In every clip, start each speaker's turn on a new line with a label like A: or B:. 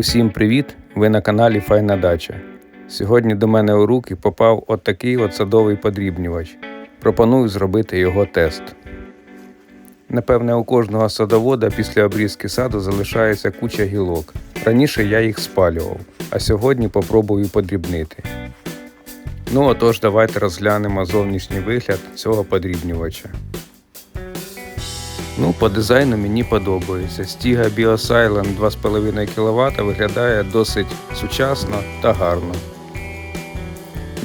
A: Усім привіт! Ви на каналі Файна Дача. Сьогодні до мене у руки попав от от садовий подрібнювач. Пропоную зробити його тест. Напевне, у кожного садовода після обрізки саду залишається куча гілок. Раніше я їх спалював, а сьогодні попробую подрібнити. Ну отож, давайте розглянемо зовнішній вигляд цього подрібнювача. Ну, по дизайну мені подобається. Стіга BioSilent 2,5 кВт виглядає досить сучасно та гарно.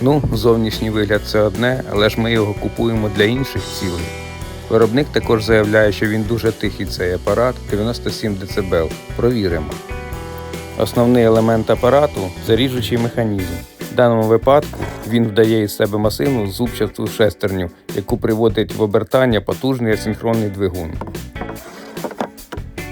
A: Ну, зовнішній вигляд це одне, але ж ми його купуємо для інших цілей. Виробник також заявляє, що він дуже тихий цей апарат 97 дБ. Провіримо. Основний елемент апарату заріжучий механізм. В даному випадку він вдає із себе масивну зубчасту шестерню, яку приводить в обертання потужний асинхронний двигун.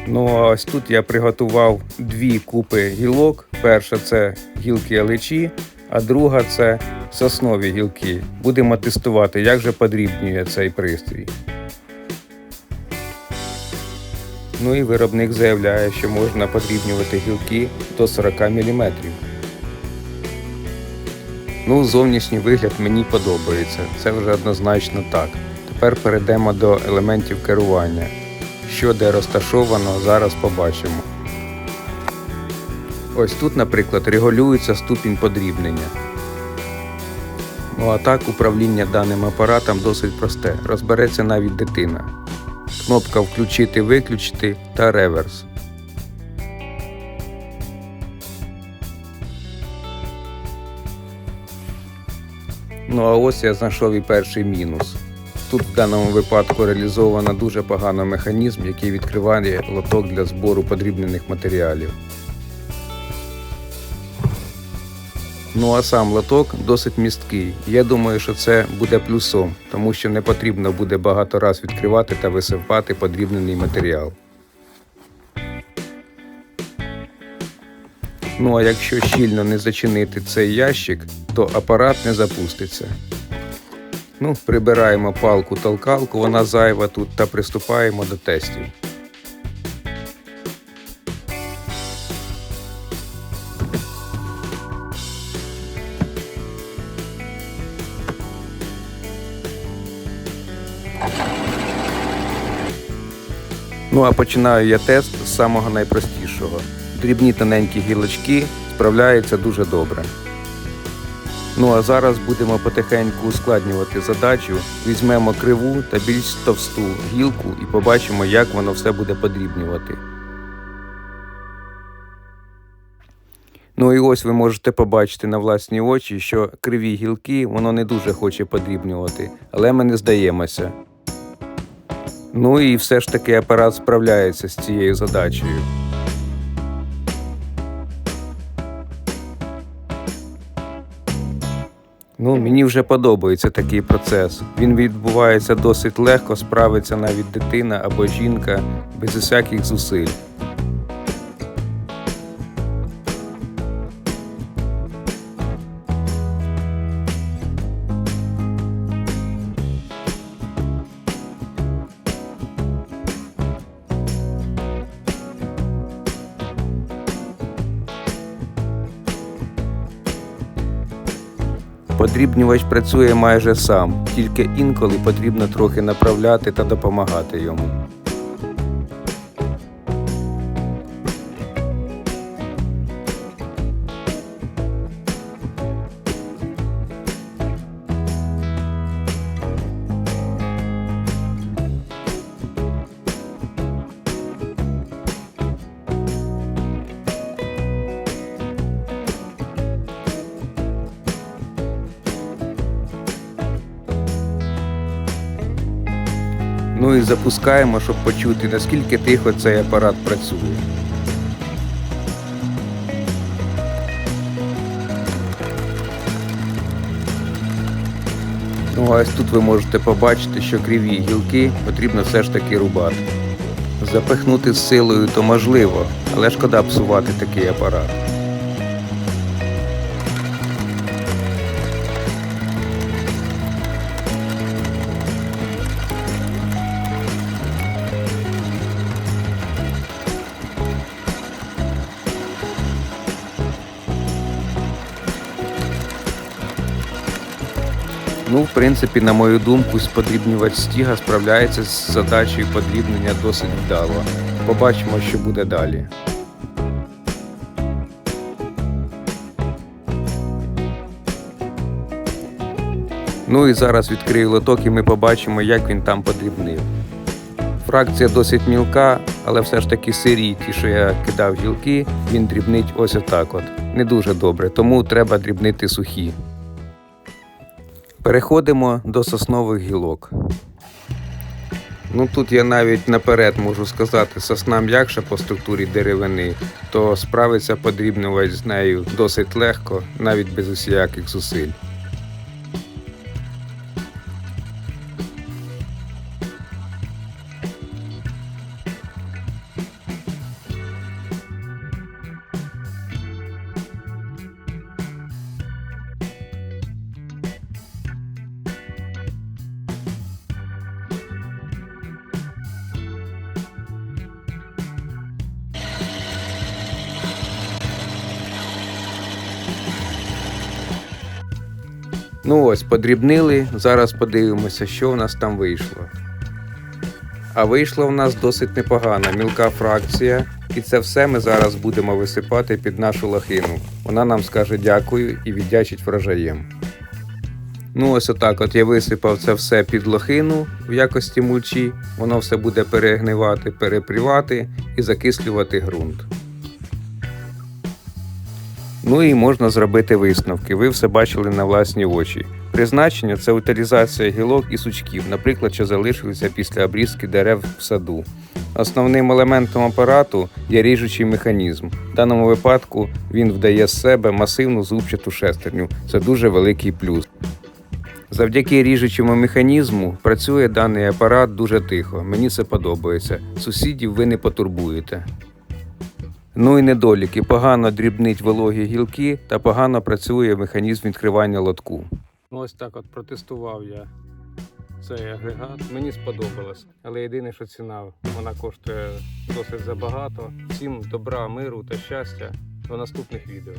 A: Ну а ось тут я приготував дві купи гілок. Перша це гілки аличі, а друга це соснові гілки. Будемо тестувати, як же подрібнює цей пристрій. Ну і виробник заявляє, що можна подрібнювати гілки до 40 мм. Ну, зовнішній вигляд мені подобається. Це вже однозначно так. Тепер перейдемо до елементів керування. Що де розташовано, зараз побачимо. Ось тут, наприклад, регулюється ступінь подрібнення. Ну а так управління даним апаратом досить просте. Розбереться навіть дитина. Кнопка включити, виключити та реверс. Ну а ось я знайшов і перший мінус. Тут в даному випадку реалізовано дуже погано механізм, який відкриває лоток для збору подрібнених матеріалів. Ну а сам лоток досить місткий. Я думаю, що це буде плюсом, тому що не потрібно буде багато раз відкривати та висипати подрібнений матеріал. Ну а якщо щільно не зачинити цей ящик, то апарат не запуститься. Ну, Прибираємо палку-толкалку, вона зайва тут та приступаємо до тестів. Ну а починаю я тест з самого найпростішого. Дрібні тоненькі гілочки справляються дуже добре. Ну а зараз будемо потихеньку ускладнювати задачу. Візьмемо криву та більш товсту гілку і побачимо, як воно все буде подрібнювати. Ну і ось ви можете побачити на власні очі, що криві гілки воно не дуже хоче подрібнювати, але ми не здаємося. Ну і все ж таки апарат справляється з цією задачею. Ну, мені вже подобається такий процес. Він відбувається досить легко, справиться навіть дитина або жінка без усяких зусиль. Подрібнювач працює майже сам, тільки інколи потрібно трохи направляти та допомагати йому. Ну і запускаємо, щоб почути, наскільки тихо цей апарат працює. Ну а ось тут ви можете побачити, що криві гілки потрібно все ж таки рубати. Запихнути з силою то можливо, але шкода псувати такий апарат. Ну, в принципі, на мою думку, подрібнювач стіга справляється з задачею подрібнення досить вдало. Побачимо, що буде далі. Ну і зараз відкрию лоток і ми побачимо, як він там подрібнив. Фракція досить мілка, але все ж таки сирі, ті, що я кидав гілки, він дрібнить ось отак от. Не дуже добре, тому треба дрібнити сухі. Переходимо до соснових гілок. Ну тут я навіть наперед можу сказати, сосна м'якша по структурі деревини, то справиться подрібнювач з нею досить легко, навіть без усіляких зусиль. Ну ось, подрібнили. Зараз подивимося, що в нас там вийшло. А вийшло в нас досить непогана мілка фракція, і це все ми зараз будемо висипати під нашу лохину. Вона нам скаже дякую і віддячить врожаєм. Ну, ось отак от я висипав це все під лохину в якості мульчі. Воно все буде перегнивати, перепрівати і закислювати ґрунт. Ну і можна зробити висновки. Ви все бачили на власні очі. Призначення це утилізація гілок і сучків, наприклад, що залишилися після обрізки дерев в саду. Основним елементом апарату є ріжучий механізм. В даному випадку він вдає з себе масивну зубчату шестерню. Це дуже великий плюс. Завдяки ріжучому механізму працює даний апарат дуже тихо. Мені це подобається. Сусідів ви не потурбуєте. Ну і недоліки. Погано дрібнить вологі гілки та погано працює механізм відкривання лотку. Ну ось так от протестував я цей агрегат. Мені сподобалось. Але єдине, що ціна вона коштує досить забагато. Всім добра, миру та щастя до наступних відео.